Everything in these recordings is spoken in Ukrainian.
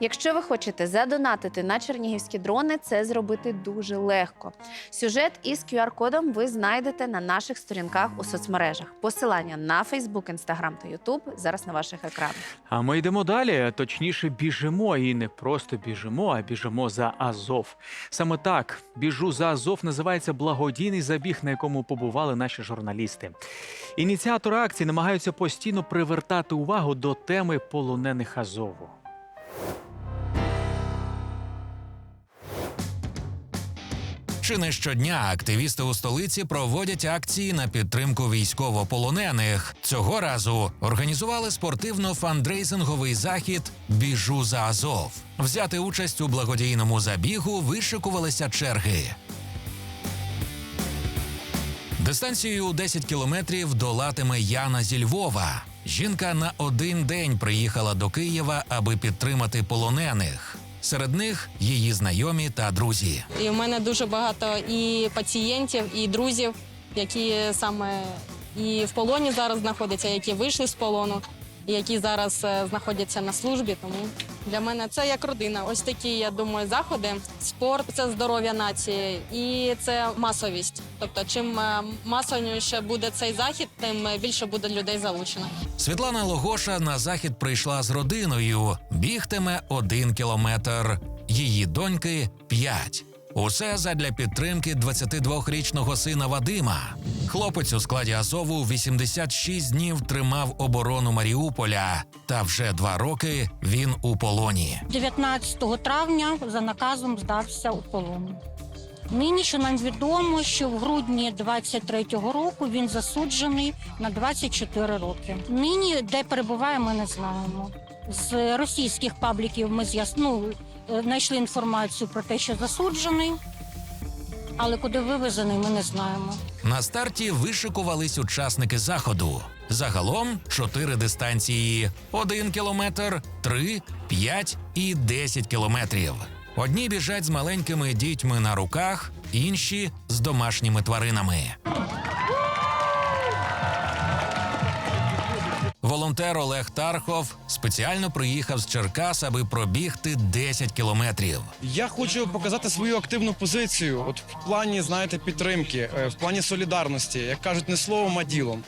Якщо ви хочете задонатити на чернігівські дрони, це зробити дуже легко. Сюжет із QR-кодом ви знайдете на наших сторінках у соцмережах. Посилання на Facebook, Instagram та YouTube зараз на ваших екранах. А ми йдемо далі. Точніше, біжимо і не просто біжимо, а біжимо за Азов. Саме так біжу за Азов називається благодійний забіг, на якому побували наші журналісти. Ініціатори акції намагаються постійно привертати увагу до теми полонених Азову. Чи не щодня активісти у столиці проводять акції на підтримку військовополонених. Цього разу організували спортивно-фандрейзинговий захід Біжу за Азов. Взяти участь у благодійному забігу вишикувалися черги. Дистанцією у 10 кілометрів долатиме Яна зі Львова. Жінка на один день приїхала до Києва, аби підтримати полонених. Серед них її знайомі та друзі. І в мене дуже багато і пацієнтів, і друзів, які саме і в полоні зараз знаходяться, які вийшли з полону, і які зараз е, знаходяться на службі. Тому для мене це як родина. Ось такі, я думаю, заходи. Спорт це здоров'я нації і це масовість. Тобто, чим е, масовніше буде цей захід, тим більше буде людей залучено. Світлана Логоша на захід прийшла з родиною. Бігтиме один кілометр. Її доньки п'ять. Усе задля підтримки 22-річного сина Вадима. Хлопець у складі Азову 86 днів тримав оборону Маріуполя, та вже два роки він у полоні. 19 травня за наказом здався у полон. Нині що нам відомо, що в грудні 23-го року він засуджений на 24 роки. Нині де перебуває, ми не знаємо. З російських пабліків ми з'яс... е, знайшли інформацію про те, що засуджений, але куди вивезений, ми не знаємо. На старті вишикувались учасники заходу. Загалом чотири дистанції: один кілометр, три, п'ять і десять кілометрів. Одні біжать з маленькими дітьми на руках, інші з домашніми тваринами. Волонтер Олег Тархов спеціально приїхав з Черкас, аби пробігти 10 кілометрів. Я хочу показати свою активну позицію, от в плані, знаєте, підтримки, е, в плані солідарності, як кажуть, не словом, а ділом.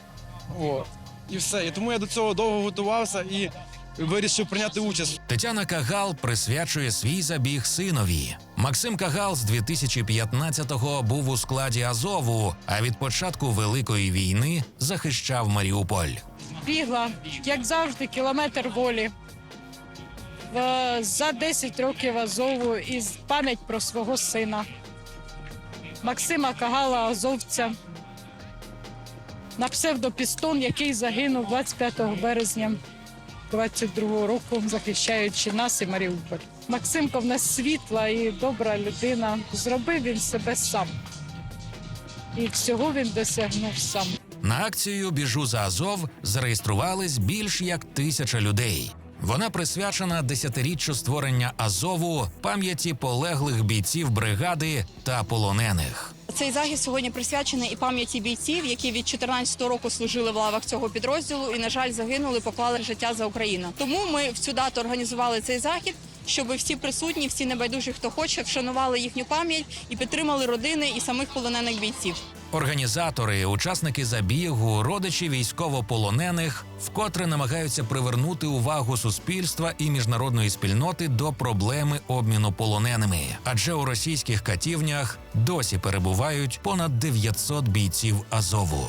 От. І все. І тому я до цього довго готувався і вирішив прийняти участь. Тетяна Кагал присвячує свій забіг синові. Максим Кагал з 2015-го був у складі Азову, а від початку великої війни захищав Маріуполь. Бігла, як завжди, кілометр волі. За 10 років Азову і пам'ять про свого сина. Максима Кагала, азовця. На псевдопістон, який загинув 25 березня 22-го року, захищаючи нас і Маріуполь. Максимко в нас світла і добра людина. Зробив він себе сам. І всього він досягнув сам. На акцію Біжу за Азов зареєструвались більш як тисяча людей. Вона присвячена десятиріччю створення Азову, пам'яті полеглих бійців бригади та полонених. Цей захід сьогодні присвячений і пам'яті бійців, які від 14 року служили в лавах цього підрозділу і, на жаль, загинули, поклали життя за Україну. Тому ми в цю дату організували цей захід, щоб всі присутні, всі небайдужі, хто хоче, вшанували їхню пам'ять і підтримали родини і самих полонених бійців. Організатори, учасники забігу, родичі військовополонених вкотре намагаються привернути увагу суспільства і міжнародної спільноти до проблеми обміну полоненими, адже у російських катівнях досі перебувають понад 900 бійців Азову.